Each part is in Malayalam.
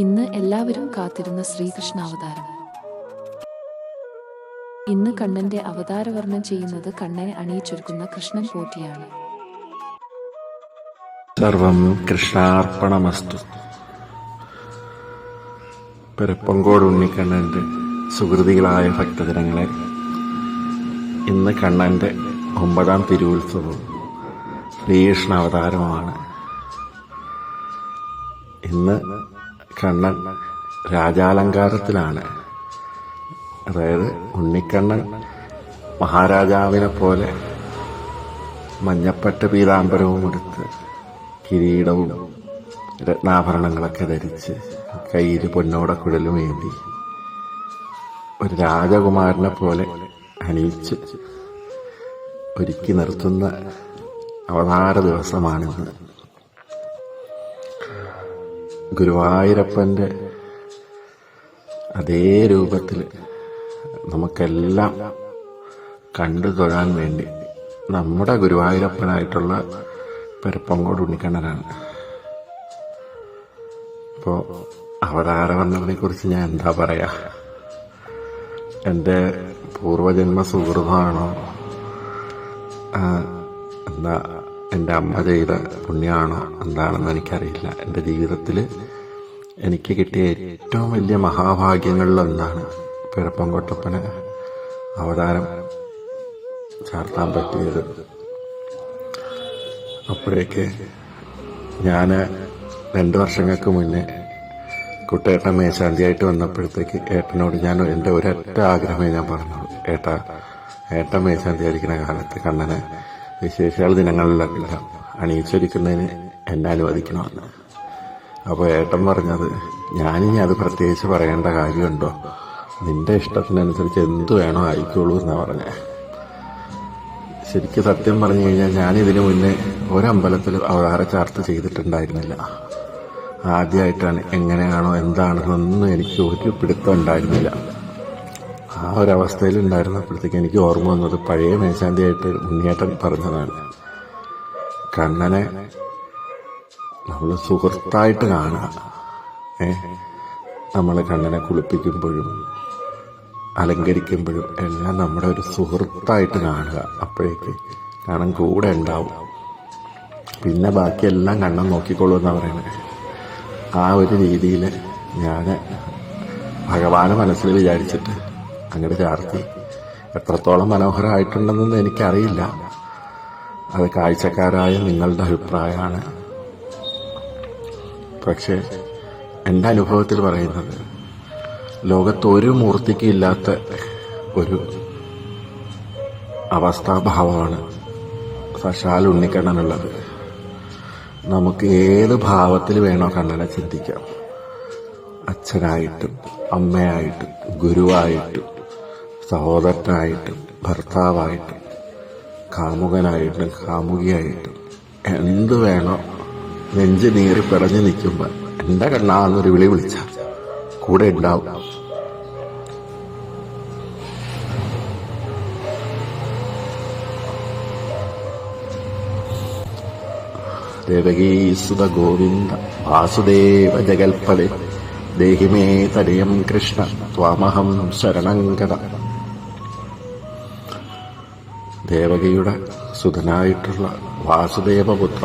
ഇന്ന് എല്ലാവരും കാത്തിരുന്ന ശ്രീകൃഷ്ണ അവതാരം ഇന്ന് കണ്ണന്റെ അവതാരവർണം ചെയ്യുന്നത് കണ്ണനെ അണിയിച്ചൊരുക്കുന്ന കൃഷ്ണൻ പോറ്റിയാണ്. സർവം കൃഷ്ണാർപ്പണമസ്തു. പെരപ്പങ്കോട് ഉണ്ണിക്കണ്ണന്റെ സുഹൃതികളായ ഭക്തജനങ്ങളെ ഇന്ന് കണ്ണന്റെ ഒമ്പതാം തിരുവുത്സവം ശ്രീകൃഷ്ണ അവതാരമാണ് ഇന്ന് കണ്ണൻ രാജാലങ്കാരത്തിലാണ്. അതായത് ഉണ്ണിക്കണ്ണൻ മഹാരാജാവിനെ പോലെ മഞ്ഞപ്പട്ട് പീതാംബരവും എടുത്ത് കിരീടവും രത്നാഭരണങ്ങളൊക്കെ ധരിച്ച് കയ്യിൽ പൊന്നോടക്കുഴലും വേണ്ടി ഒരു രാജകുമാരനെ പോലെ അണിയിച്ച് ഒരുക്കി നിർത്തുന്ന അവതാര ദിവസമാണിന്ന് ഗുരുവായൂരപ്പന്റെ അതേ രൂപത്തിൽ നമുക്കെല്ലാം കണ്ടു തൊഴാൻ വേണ്ടി നമ്മുടെ ഗുരുവായൂരപ്പനായിട്ടുള്ള പെരപ്പങ്കോട് ഉണ്ണിക്കണ്ണനാണ്. ഇപ്പോൾ അവതാരവർണനെ കുറിച്ച് ഞാൻ എന്താ പറയാ? എന്റെ പൂർവജന്മ സുഹൃതമാണോ എന്താ എന്റെ അമ്മ ചെയ്ത പുണ്യമാണോ എന്താണെന്ന് എനിക്കറിയില്ല. എന്റെ ജീവിതത്തിൽ എനിക്ക് കിട്ടിയ ഏറ്റവും വലിയ മഹാഭാഗ്യങ്ങളിലൊന്നാണ് പിറപ്പംകൊട്ടപ്പന് അവതാരം ചാർത്താൻ പറ്റിയത്. അപ്പോഴേക്ക് ഞാൻ രണ്ട് വർഷങ്ങൾക്ക് മുന്നേ കുട്ടേട്ടൻ മേശാന്തിയായിട്ട് വന്നപ്പോഴത്തേക്ക് ഏട്ടനോട് ഞാൻ എന്റെ ഒരൊറ്റ ആഗ്രഹമേ ഞാൻ പറഞ്ഞോളൂ ഏട്ട ഏട്ടൻ മേശാന്തിയായിരിക്കുന്ന കാലത്ത് കണ്ണനെ വിശേഷാൽ ദിനങ്ങളിലെല്ലാം അണിയിച്ചൊരുക്കുന്നതിന് എന്നെ അനുവദിക്കണമെന്ന്. അപ്പോൾ ഏട്ടൻ പറഞ്ഞത് ഞാനിനി അത് പ്രത്യേകിച്ച് പറയേണ്ട കാര്യമുണ്ടോ? നിന്റെ ഇഷ്ടത്തിനനുസരിച്ച് എന്ത് വേണോ ആയിക്കോളൂ എന്നാ പറഞ്ഞേ. ശരിക്കും സത്യം പറഞ്ഞു കഴിഞ്ഞാൽ ഞാൻ ഇതിനു മുന്നേ ഒരമ്പലത്തിൽ അവതാര ചാർത്ത് ചെയ്തിട്ടുണ്ടായിരുന്നില്ല. ആദ്യമായിട്ടാണ് എങ്ങനെയാണോ എന്താണെന്നൊന്നും എനിക്ക് ഒരു പിടുത്തം ഉണ്ടായിരുന്നില്ല. ആ ഒരവസ്ഥയിൽ ഉണ്ടായിരുന്നപ്പോഴത്തേക്ക് എനിക്ക് ഓർമ്മ വന്നത് പഴയ മേശാന്തിയായിട്ട് ഉണ്ണിയേട്ടൻ പറഞ്ഞതാണ്. കണ്ണനെ നമ്മൾ സുഹൃത്തായിട്ട് കാണുക. ഏ നമ്മൾ കണ്ണനെ കുളിപ്പിക്കുമ്പോഴും അലങ്കരിക്കുമ്പോഴും എല്ലാം നമ്മുടെ ഒരു സുഹൃത്തായിട്ട് കാണുക. അപ്പോഴേക്ക് കണ്ണൻ കൂടെ ഉണ്ടാവും. പിന്നെ ബാക്കിയെല്ലാം കണ്ണൻ നോക്കിക്കൊള്ളൂ എന്ന് പറയുന്നത്. ആ ഒരു രീതിയിൽ ഞാൻ ഭഗവാനെ മനസ്സിൽ വിചാരിച്ചിട്ട് അങ്ങോട്ട് ചാർത്തി എത്രത്തോളം മനോഹരമായിട്ടുണ്ടെന്നൊന്നും എനിക്കറിയില്ല. അത് കാഴ്ചക്കാരായ നിങ്ങളുടെ അഭിപ്രായമാണ്. പക്ഷേ എന്റെ അനുഭവത്തിൽ പറയുന്നത് ലോകത്ത് ഒരു മൂർത്തിക്ക് ഇല്ലാത്ത ഒരു അവസ്ഥാഭാവമാണ് സശാൽ ഉണ്ണിക്കണ്ണനുള്ളത്. നമുക്ക് ഏത് ഭാവത്തിൽ വേണോ കണ്ണനെ ചിന്തിക്കാം. അച്ഛനായിട്ടും അമ്മയായിട്ടും ഗുരുവായിട്ടും സഹോദരനായിട്ടും ഭർത്താവായിട്ടും കാമുകനായിട്ടും കാമുകിയായിട്ടും എന്ത് വേണോ നെഞ്ച് നീറി പിറഞ്ഞു നിൽക്കുമ്പോൾ എന്റെ കണ്ണാന്നൊരു വിളി വിളിച്ച കൂടെ ഉണ്ടാവും. ദേവകീസുത ഗോവിന്ദ വാസുദേവ ജഗൽപദേ ദേഹിമേ തടയം കൃഷ്ണ ത്വാമഹം ശരണങ്കത ദേവകിയുടെ സുതനായിട്ടുള്ള വാസുദേവപുത്ര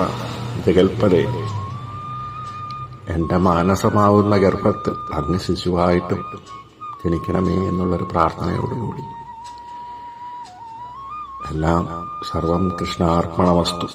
ജഗൽപ്പതേ എന്റെ മാനസമാവുന്ന ഗർഭത്തിൽ അങ്ങ് ശിശുവായിട്ടും ജനിക്കണമേ എന്നുള്ളൊരു പ്രാർത്ഥനയോടുകൂടി. എല്ലാം സർവം കൃഷ്ണാർപ്പണമസ്തു.